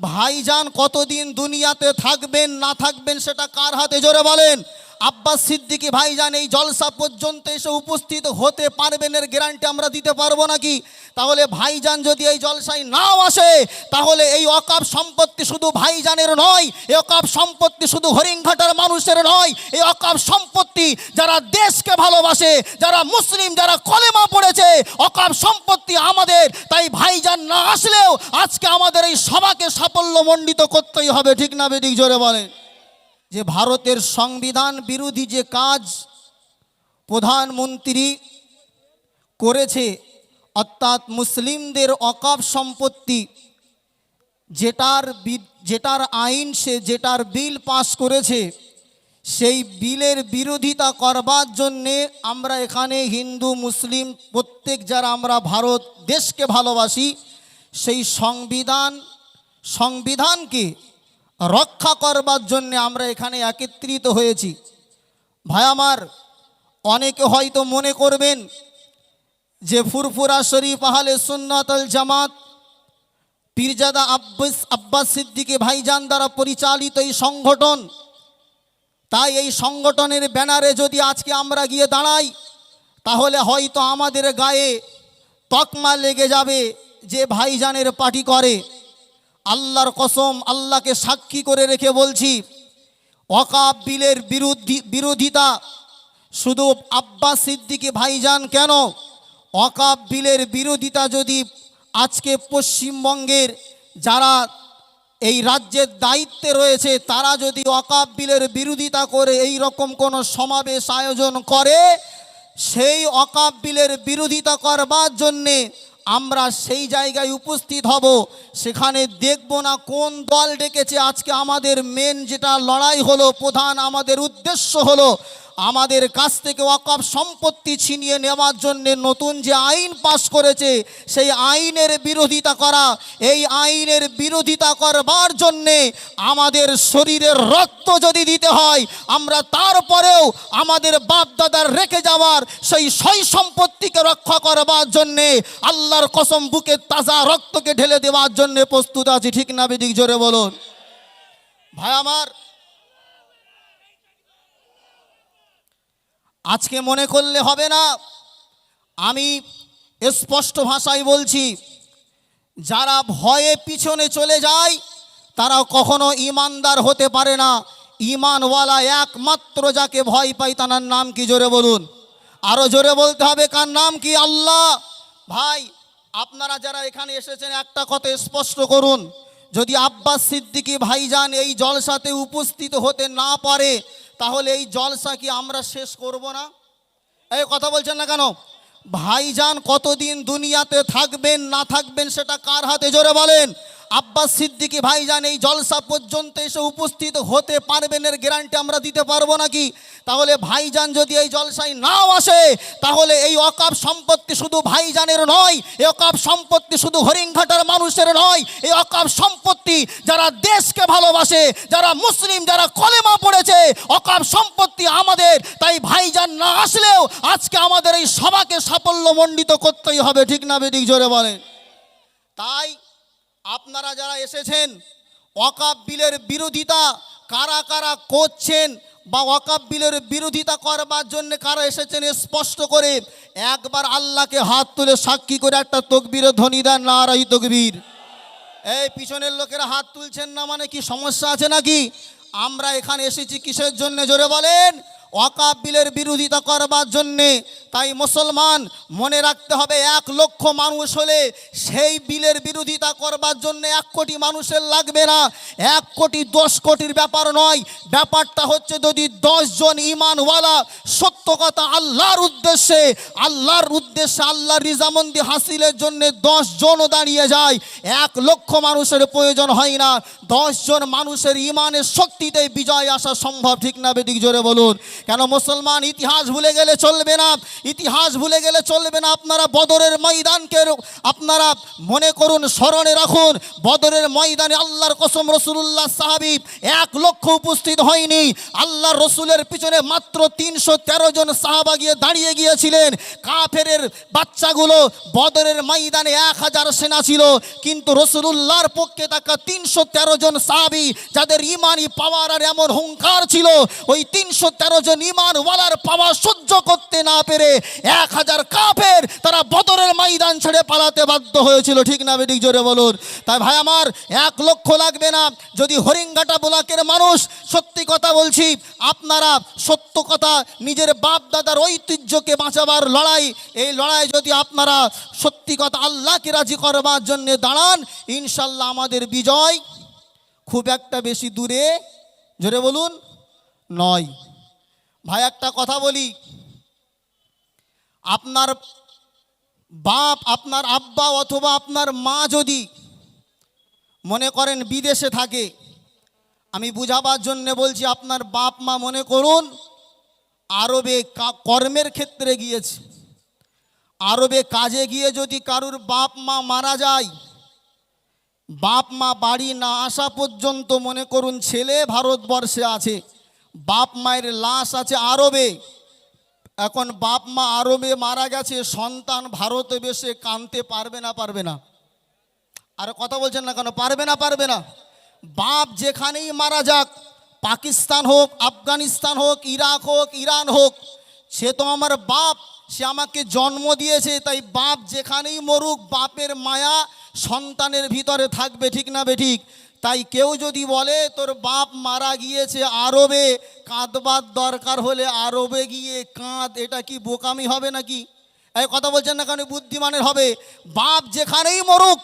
ভাইজান কতদিন দুনিয়াতে থাকবেন না থাকবেন সেটা কার হাতে জোরে বলেন? আব্বাস সিদ্দিকি ভাইজান এই জলসা পর্যন্ত এসে উপস্থিত হতে পারবেন এর গ্যারান্টি আমরা দিতে পারব নাকি? তাহলে ভাইজান যদি এই জলসায় নাও আসে, তাহলে এই অকাপ সম্পত্তি শুধু ভাইজানের নয়, এই অকাপ সম্পত্তি শুধু হরিংঘাটার মানুষের নয়, এই অকাপ সম্পত্তি যারা দেশকে ভালোবাসে, যারা মুসলিম, যারা কলেমা পড়েছে, অকাপ সম্পত্তি আমাদের। তাই ভাইজান না আসলেও আজকে আমাদের এই সভাকে সাফল্যমণ্ডিত করতেই হবে, ঠিক না বেদিক জোরে বলেন। যে ভারতের সংবিধান বিরোধী যে কাজ প্রধানমন্ত্রী করেছে, অর্থাৎ মুসলিমদের অকাপ সম্পত্তি, যেটার যেটার আইন সে, যেটার বিল পাস করেছে, সেই বিলের বিরোধিতা করবার জন্যে আমরা এখানে হিন্দু, মুসলিম, প্রত্যেক যারা আমরা ভারত দেশকে ভালোবাসি, সেই সংবিধান, সংবিধানকে রক্ষা করবার জন্যে আমরা এখানে একত্রিত হয়েছি। ভাই আমার, অনেকে হয়তো মনে করবেন যে ফুরফুরা শরীফ আহলে সুন্নাতল জামাত, পীরজাদা আব্বাস আব্বাস সিদ্দিকে ভাইজান দ্বারা পরিচালিত এই সংগঠন, তাই এই সংগঠনের ব্যানারে যদি আজকে আমরা গিয়ে দাঁড়াই, তাহলে হয়তো আমাদের গায়ে তকমা লেগে যাবে যে ভাইজানের পার্টি করে। আল্লাহর কসম, আল্লাহকে সাক্ষী করে রেখে বলছি অকাব বিলের বিরোধী বিরোধিতা, শুধু আব্বাস সিদ্দিকি ভাইজান কেন? অকাব বিলের বিরোধিতা যদি আজকে পশ্চিমবঙ্গের যারা এই রাজ্যের দায়িত্বে রয়েছে, তারা যদি অকাব বিলের বিরোধিতা করে এই রকম কোনো সমাবেশ আয়োজন করে, সেই অকাব বিলের বিরোধিতা করবার জন্যে আমরা সেই জায়গায় উপস্থিত হব। সেখানে দেখব না কোন দল ডেকেছে। আজকে আমাদের মেন যেটা লড়াই হলো, প্রধান আমাদের উদ্দেশ্য হলো আমাদের কাছ থেকে ওয়াকফ সম্পত্তি ছিনিয়ে নেওয়ার জন্য নতুন যে আইন পাশ করেছে, সেই আইনের বিরোধিতা করা, এই আইনের বিরোধিতা করবার জন্যে আমাদের শরীরের রক্ত যদি দিতে হয়, আমরা তারপরেও আমাদের বাপ দাদার রেখে যাওয়ার সেই সই সম্পত্তিকে রক্ষা করবার জন্যে, আল্লাহর কসম বুকে তাজা রক্তকে ঢেলে দেওয়ার জন্যে প্রস্তুত আছি। ঠিক না বেদিক জোরে বলুন। ভাই আমার আজকে মনে করলে হবে না। আমি স্পষ্ট ভাষায় বলছি, যারা ভয়ে পিছনে চলে যায় তারা কখনো ইমানদার হতে পারে না। ইমানওয়ালা একমাত্র যাকে ভয় পাই তার নাম কি জোরে বলুন? আরও জোরে বলতে হবে, কার নাম কি? আল্লাহ। ভাই, আপনারা যারা এখানে এসেছেন, একটা কথা স্পষ্ট করুন। যদি আব্বাস সিদ্দিকি ভাইজান এই জলসাতে উপস্থিত হতে না পারে, তাহলে এই জলসা কি আমরা শেষ করব না? এই কথা বলছেন না কেন? ভাইজান কতদিন দুনিয়াতে থাকবেন, না থাকবেন সেটা কার হাতে জোরে বলেন? আব্বাস সিদ্দিকি ভাইজান এই জলসা পর্যন্ত এসে উপস্থিত হতে পারবেন এর গ্যারান্টি আমরা দিতে পারব নাকি? তাহলে ভাইজান যদি এই জলসায় নাও আসে, তাহলে এই অকাপ সম্পত্তি শুধু ভাইজানের নয়, এই অকাপ সম্পত্তি শুধু হরিংঘাটার মানুষের নয়, এই অকাপ সম্পত্তি যারা দেশকে ভালোবাসে, যারা মুসলিম, যারা কলেমা পড়েছে, অকাপ সম্পত্তি আমাদের। তাই ভাইজান না আসলেও আজকে আমাদের এই সভাকে সাফল্যমণ্ডিত করতেই হবে, ঠিক না বেদিক জোরে বলেন। তাই আপনারা যারা এসেছেন, ওয়াকাব বিলের বিরোধিতা কারা কারা করছেন বা ওয়াকাব বিলের বিরোধিতা করবার জন্য কারা এসেছেন স্পষ্ট করে একবার আল্লাহকে হাত তুলে সাক্ষী করে একটা তকবীরের ধ্বনি দেন, নারাই তকবীর। এই পিছনের লোকেরা হাত তুলছেন না মানে কি সমস্যা আছে নাকি? আমরা এখানে এসেছি কিসের জন্য? জোরে বলেন। ওয়াকাব বিলের বিরোধিতা করবার জন্যে তাই মুসলমান মনে রাখতে হবে এক লক্ষ মানুষ হলে সেই বিলের বিরোধিতা করবার জন্য এক কোটি মানুষের লাগবে না। এক কোটি দশ কোটির ব্যাপার নয়। ব্যাপারটা হচ্ছে যদি জন ইমানওয়ালা সত্য কথা আল্লাহর উদ্দেশ্যে আল্লাহর উদ্দেশ্যে আল্লাহর রিজামন্দি হাসিলের জন্য দশ জনও দাঁড়িয়ে যায়, এক লক্ষ মানুষের প্রয়োজন হয় না। দশ জন মানুষের ইমানের শক্তিতে বিজয় আসা সম্ভব, ঠিক না বেদিক জোরে বলুন। কেন মুসলমান ইতিহাস ভুলে গেলে চলবে না? ইতিহাস ভুলে গেলে চলবে না। আপনারা বদরের ময়দানকে আপনারা মনে করুন, স্মরণে রাখুন। বদরের ময়দানে আল্লাহর কসম রসুল্লাহ সাহাবি এক লক্ষ উপস্থিত হয়নি। আল্লাহ রসুলের পিছনে মাত্র তিনশো তেরো জন সাহাবা গিয়ে দাঁড়িয়ে গিয়েছিলেন। কাফেরের বাচ্চাগুলো বদরের ময়দানে এক হাজার সেনা ছিল। কিন্তু রসুলুল্লাহর পক্ষে থাকা তিনশো তেরো জন সাহাবি, যাদের ইমানি পাওয়ার আর এমন হুঙ্কার ছিল, ওই তিনশো তেরো জন ইমান ওয়ালার পাওয়া সহ্য করতে না পেরে এক হাজার কাফের তারা বদরের ময়দান ছেড়ে পালাতে বাধ্য হয়েছিল। ঠিক না বেদিক জোরে বলুন। তাই ভাই আমার, এক লক্ষ লাগবে না। যদি হরিঙ্গাটা ব্লকের মানুষ, সত্যি কথা বলছি, আপনারা সত্য কথা, নিজের বাপ দাদার ঐতিহ্যকে বাঁচাবার লড়াই, এই লড়াই যদি আপনারা সত্যি কথা আল্লাহকে রাজি করবার জন্যে দাঁড়ান, ইনশাল্লাহ আমাদের বিজয় খুব একটা বেশি দূরে, জোরে বলুন, নয়। ভাই, একটা কথা বলি। আপনার বাপ, আপনার আব্বা অথবা আপনার মা যদি মনে করেন বিদেশে থাকে, আমি বুঝাবার জন্য বলছি, আপনার বাপ, মা মনে করুন, আরবে কর্মের ক্ষেত্রে গিয়েছে। আরবে কাজে গিয়ে যদি কারুর বাপ, মা মারা যায়, বাপ, মা বাড়ি না আসা পর্যন্ত মনে করুন, ছেলে ভারতবর্ষে আছে। বাপ মায়ের লাশ আছে আরবে। এখন বাপ মা আরবে মারা গেছে, সন্তান ভারতে বেশে কানতে পারবে না পারবে না। আর কথা বলছেন না কেন? পারবে না পারবে না। বাপ যেখানেই মারা যাক, পাকিস্তান হোক, আফগানিস্তান হোক, ইরাক হোক, ইরান হোক, সে তো আমার বাপ, সে আমাকে জন্ম দিয়েছে, তাই বাপ যেখানেই মরুক, বাপের মায়া সন্তানের ভিতরে থাকবে, ঠিক না বেঠিক তাই কেউ যদি বলে, তোর বাপ মারা গিয়েছে আরবে, কাঁদবার দরকার হলে আরবে গিয়ে কাঁদ, এটা কি বোকামি হবে নাকি? এই কথা বলছেন না কেন? বুদ্ধিমানের হবে। বাপ যেখানেই মরুক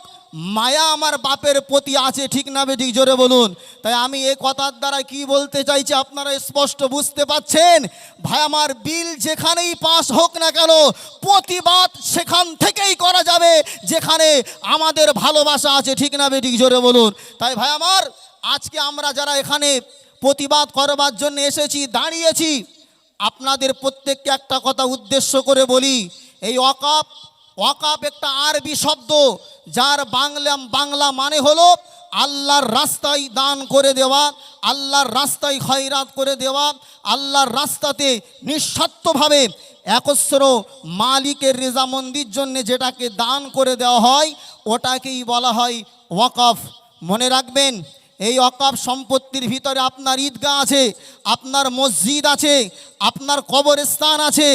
মায়া আমার বাপের প্রতি আছে, ঠিক না বেঠিক জোরে বলুন। তাই আমি এই কথার দ্বারা কি বলতে চাইছি, আপনারা স্পষ্ট বুঝতে পাচ্ছেন? ভাই, আমার বিল যেখানেই পাস হোক না কেন, প্রতিবাদ সেখান থেকেই করা যাবে, যেখানে আমাদের ভালোবাসা আছে, ঠিক না বেঠিক জোরে বলুন। তাই ভাই, আমার আজকে আমরা যারা এখানে প্রতিবাদ করবার জন্য এসেছি, দাঁড়িয়েছি, আপনাদের প্রত্যেককে একটা কথা উদ্দেশ্য করে বলি, এই অকাপ ওয়াকাপ একটা আরবি শব্দ, যার বাংলা বাংলা মানে হলো আল্লাহর রাস্তায় দান করে দেওয়া, আল্লাহর রাস্তায় খয়রাত করে দেওয়া, আল্লাহর রাস্তাতে নিঃস্বার্থভাবে একস্র মালিকের রেজামন্দির জন্য যেটাকে দান করে দেওয়া হয়, ওটাকেই বলা হয় ওয়াকফ। মনে রাখবেন এই অকাপ সম্পত্তির ভিতরে আপনার ঈদগাহ আছে, আপনার মসজিদ আছে, আপনার কবরস্থান আছে,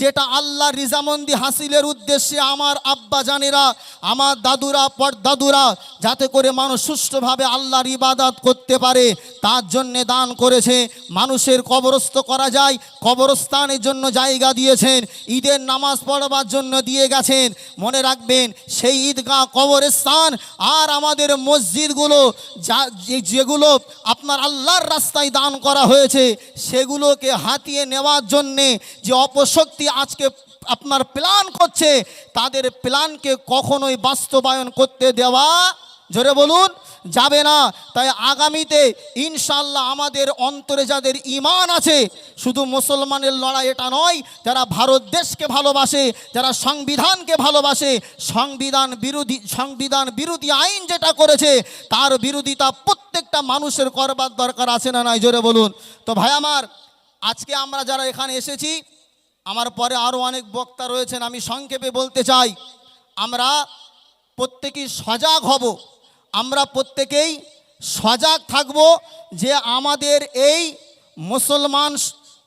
যেটা আল্লাহ রিজামন্দি হাসিলের উদ্দেশ্যে আমার আব্বা জানেরা, আমার দাদুরা পরদাদুরা যাতে করে মানুষ সুষ্ঠুভাবে আল্লাহর ইবাদাত করতে পারে, তার জন্যে দান করেছে, মানুষের কবরস্থ করা যায়, কবরস্থানের জন্য জায়গা দিয়েছেন, ঈদের নামাজ পড়বার জন্য দিয়ে গেছেন, মনে রাখবেন, সেই ঈদগাহ কবরস্থান আর আমাদের মসজিদগুলো যা যেগুলো আপনার আল্লাহর রাস্তায় দান করা হয়েছে, সেগুলোকে হাতিয়ে নেওয়ার জন্যে যে অপশক্তি আজকে আপনার প্ল্যান করছে, তাদের প্ল্যানকে কখনোই বাস্তবায়ন করতে দেওয়া জোরে বলুন, যাবে না। তাই আগামীতে ইনশাল্লাহ আমাদের অন্তরে যাদের ইমান আছে, শুধু মুসলমানের লড়াই এটা নয়, যারা ভারত দেশকে ভালোবাসে, যারা সংবিধানকে ভালোবাসে, সংবিধান বিরোধী সংবিধান বিরোধী আইন যেটা করেছে, তার বিরোধিতা প্রত্যেকটা মানুষের করবার দরকার আছে না নাই? জোরে বলুন। তো ভাই আমার, আজকে আমরা যারা এখানে এসেছি, আমার পরে আরও অনেক বক্তা রয়েছেন, আমি সংক্ষেপে বলতে চাই, আমরা প্রত্যেকেই সজাগ হব। আমরা প্রত্যেকেই সজাগ থাকব যে আমাদের এই মুসলমান,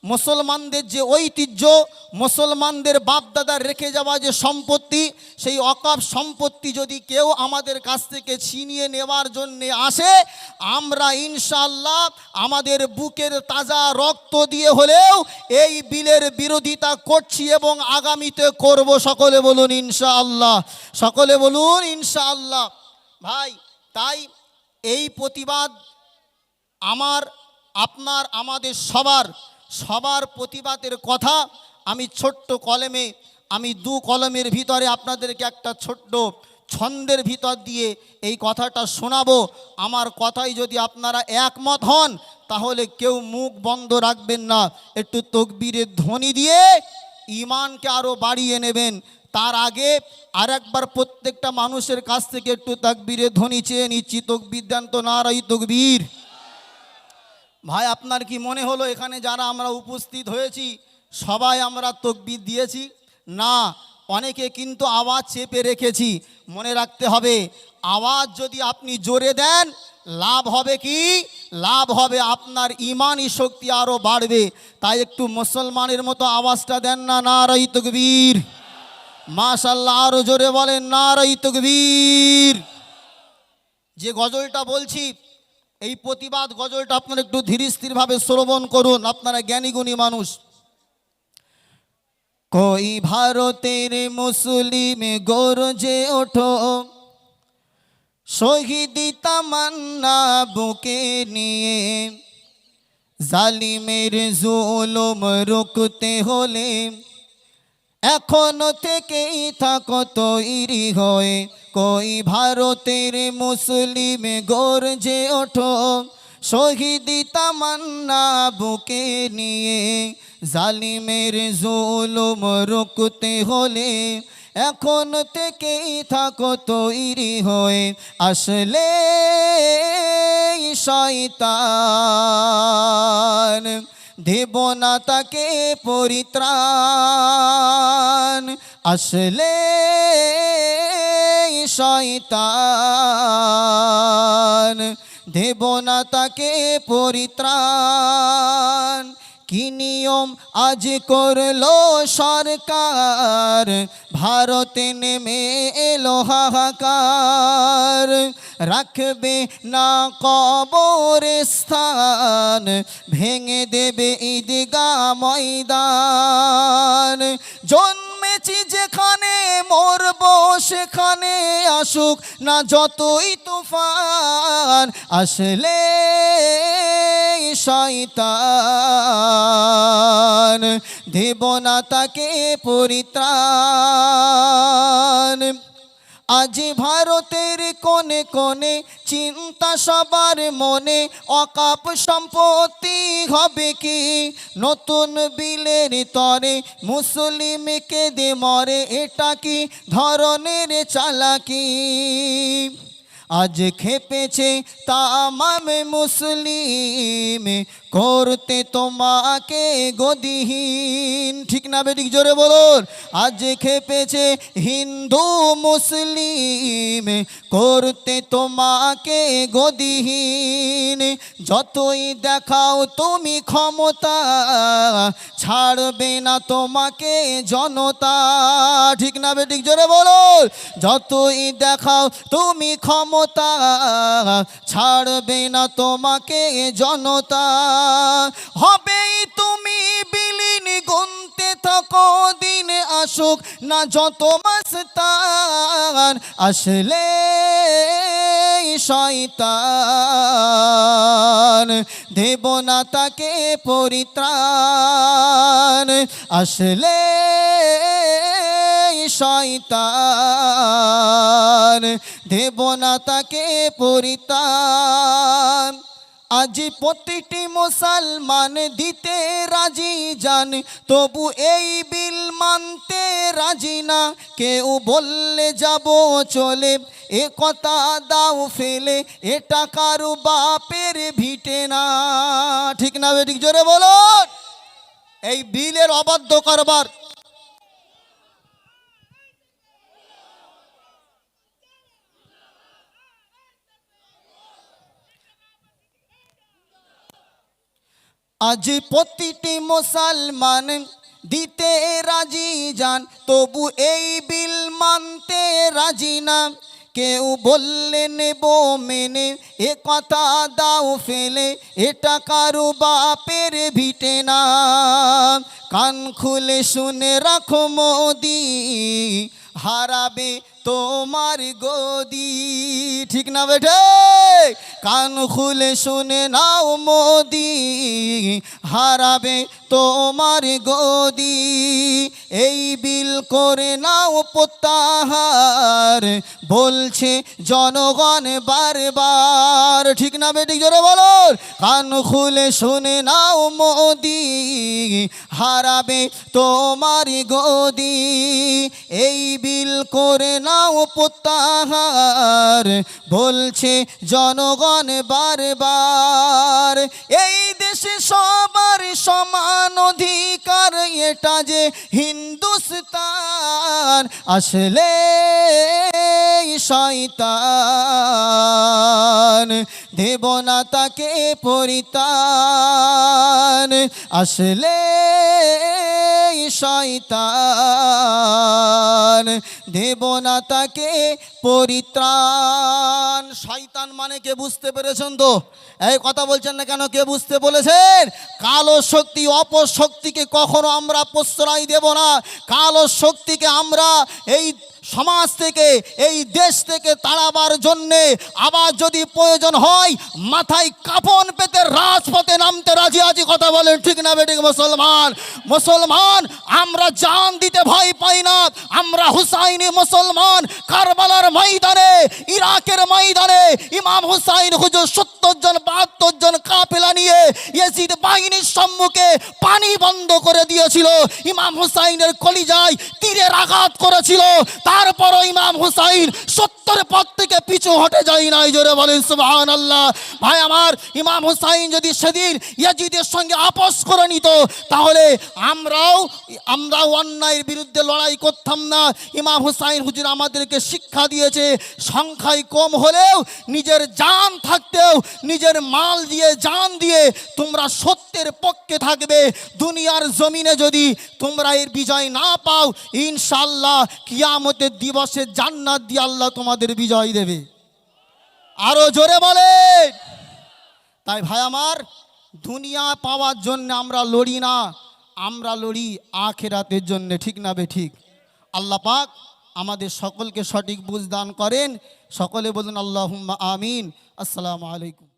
মুসলমানদের যে ঐতিহ্য, মুসলমানদের বাপদাদার রেখে যাওয়া যে সম্পত্তি, সেই অকাপ সম্পত্তি যদি কেউ আমাদের কাছ থেকে ছিনিয়ে নেওয়ার জন্যে আসে, আমরা ইনশাল্লাহ আমাদের বুকের তাজা রক্ত দিয়ে হলেও এই বিলের বিরোধিতা করছি এবং আগামীতে করব। সকলে বলুন ইনশাআল্লাহ। সকলে বলুন ইনশাআল্লাহ। ভাই তাই এই প্রতিবাদ আমার, আপনার, আমাদের সবার সবার প্রতিবাদের কথা আমি ছোট্ট কলমে, আমি দু কলমের ভিতরে আপনাদেরকে একটা ছোট্ট ছন্দের ভিতর দিয়ে এই কথাটা শোনাবো। আমার কথাই যদি আপনারা একমত হন, তাহলে কেউ মুখ বন্ধ রাখবেন না। একটু তকবীরের ধ্বনি দিয়ে ইমানকে আরও বাড়িয়ে নেবেন। তার আগে আর একবার প্রত্যেকটা মানুষের কাছ থেকে একটু তাকবীরের ধ্বনি চেয়ে নিচ্ছি তকবীর দেন তো নারাই তকবীর। ভাই, আপনার কি মনে হলো এখানে যারা আমরা উপস্থিত হয়েছি, সবাই আমরা তকবির দিয়েছি? না, অনেকে কিন্তু আওয়াজ চেপে রেখেছি। মনে রাখতে হবে, আওয়াজ যদি আপনি জোরে দেন, লাভ হবে কি? লাভ হবে আপনার ইমানই শক্তি আরও বাড়বে। তাই একটু মুসলমানের মতো আওয়াজটা দেন না, নারাই তকবীর। মাশাল্লাহ আরও জোরে বলেন, নারাই তকবীর। যে গজলটা বলছি, এই প্রতিবাদ গজলটা আপনারা একটু ধীর স্থিরভাবে শ্রবণ করুন, আপনারা জ্ঞানীগুণী মানুষ। কই ভারতের মুসলিম গরজে ওঠো, শহীদি তামান্না বুকে নিয়ে। জালিমের জুলুম রুকতে হলে এখনও থেকেই থাকো তৈরি হয়ে। কই ভারতের মুসলিম গর্জে ওঠো। শহীদি তামান্না বুকে নিয়ে জালিমের জুলুম রুকতে হলে এখন থেকেই থাকো তৈরি হয়ে। আসলে শয়তান দেব না তাকে পরিত্রাণ। আসলে শয়তান। দেব না তাকে পরিত্রাণ। কি নিয়ম আজ করল সরকার? ভারতে নেমে এলো হাহাকার। রাখবে না কবর স্থান, ভেঙে দেবে ঈদগা ময়দান। জন্মেছি যেখানে মরব সেখানে আসুক না যতই তুফান আসলে শয়তান দেব না তাকে পরিত্রাণ। আজ ভারতের কোনে কোনে চিন্তা সবার মনে, অকাপ সম্পত্তি হবে কি? নতুন বিলের তরে মুসলিমকে দে মরে, এটা কি ধরনের চালাকি? আজ খেপেছে তামাম মুসলিম করতে তোমাকে গদিহীন। ঠিক না বেঠিক জোরে বলুন। আজ খেপেছে হিন্দু মুসলিম, করতে তোমাকে গদিহীন। যতই দেখাও তুমি ক্ষমতা, ছাড়বে না তোমাকে জনতা। ঠিক না বেঠিক জোরে বলুন। যতই দেখাও তুমি ক্ষমতা, ছাড়বে না তোমাকে জনতা। হবেই তুমি বিলীন, গুনতে থাকো, দিন আসুক না যত মাস্তান। আসলে শয়তান, দেব না তাকে পরিত্রাণ। আসলে শয়তান, দেব না তাকে পরিত্রাণ। আজ প্রতিটি মুসলমান দিতে রাজি যান, তবু এই বিল মানতে রাজি না। কেউ বললে যাব চলে, এ কথা দাও ফেলে, এটা কারও বাপের ভিটে না। ঠিক না ঠিক জোরে বলো এই বিলের অবাধ্য কারবার। আজ প্রতিটি মুসলমান দিতে রাজি যান, তবু এই বিল মানতে রাজি না। কেউ বললে নেব মেনে এ কথা দাও ফেলে, এটা কারও বাপের ভিটে না। কান খুলে শুনে রাখো মোদি, হারাবে তোমার গদি। ঠিক না বেঠে? কান খুলে শুনে নাও মোদি, হারাবে তোমার গদি। এই বিল করে নাও প্রত্যাহার, বলছে জনগণ বারবার। ঠিক না বেটি জোরে বলুন। কান খুলে শুনে নাও মোদি, হারাবে তোমার গদি। এই বিল করে নাও প্রত্যাহার, বলছে জনগণ বারবার। এই দেশে সবার সমান অধিকার, এটা যে হিন্দুস্তান, আসলে শয়তান। দেব না তাকে পরিতান আসলে শয়তান। দেব না তাকে পরিত্রাণ। শয়তান মানে কে বুঝতে পেরেছেন তো? এই কথা বলছেন না কেন? কে বুঝতে বলেছেন? কালো শক্তি অপশক্তিকে কখনো আমরা প্রশ্রয় দেব না। কালো শক্তিকে আমরা এই সমাজ থেকে, এই দেশ থেকে তাড়াবার জন্যে আবার যদি প্রয়োজন হয়, মাথায় কাপন পেতে রাজপথে নামতে রাজি আছি। কথা বলেন, ঠিক না বেঠিক? মুসলমান মুসলমান, আমরা জান দিতে ভয় পাই না। আমরা হুসাইনি মুসলমান কারবালার ময়দানে ইরাকের ময়দানে ইমাম হুসাইন হুজুর সত্তর জন, বাহাত্তর জন কাপেলা নিয়ে ইয়েজিদ বাহিনীর সম্মুখে পানি বন্ধ করে দিয়েছিল। ইমাম হুসাইনের কলিজায় তীরের আঘাত করেছিল। তারপরও ইমাম হুসাইন সত্তর পথ থেকে পিছু হটে যায় নাই, জোরে বলেন সুবহান আল্লাহ ভাই, আমার ইমাম হুসাইন যদি সেদিন ইয়াজিদের সঙ্গে আপোষ করে নিত, তাহলে আমরাও আমরাও অন্যায়ের বিরুদ্ধে লড়াই করতাম না। ইমাম হুসাইন হুজুর আমাদেরকে শিক্ষা দিয়েছে, সংখ্যায় কম হলেও নিজের জান থাকতেও নিজের মাল দিয়ে, জান দিয়ে তোমরা সত্যের পক্ষে থাকবে। দুনিয়ার জমিনে যদি তোমরা এর বিজয় না পাও ইনশাল্লাহ কিয়ামতের দিবসে জান্নাত দিয়ে আল্লাহ তোমাদের বিজয় দেবে। আরও জোরে বলে। তাই ভাই আমার, দুনিয়া পাওয়ার জন্য আমরা লড়ি না, আমরা লড়ি আখেরাতের জন্য, ঠিক না বে ঠিক? আল্লাহ পাক আমাদের সকলকে সঠিক বুঝ দান করেন। সকলে বলুন আল্লাহ আমিন। আসসালামু আলাইকুম।